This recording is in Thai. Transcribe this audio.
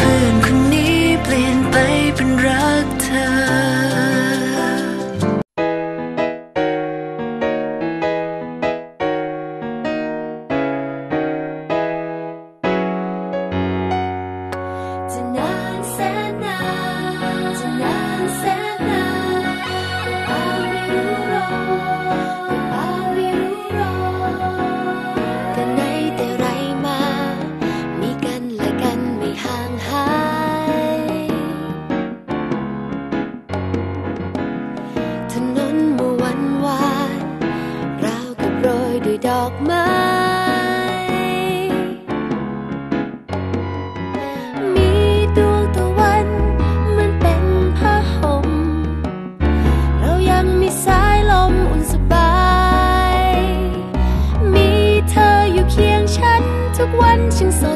open ยด้วยดอกไม้มีดวงตะวันมันเป็นผ้าห่มเรายังมีสายลมอุ่นสบาย มีเธออยู่เคียงฉันทุกวันฉันสด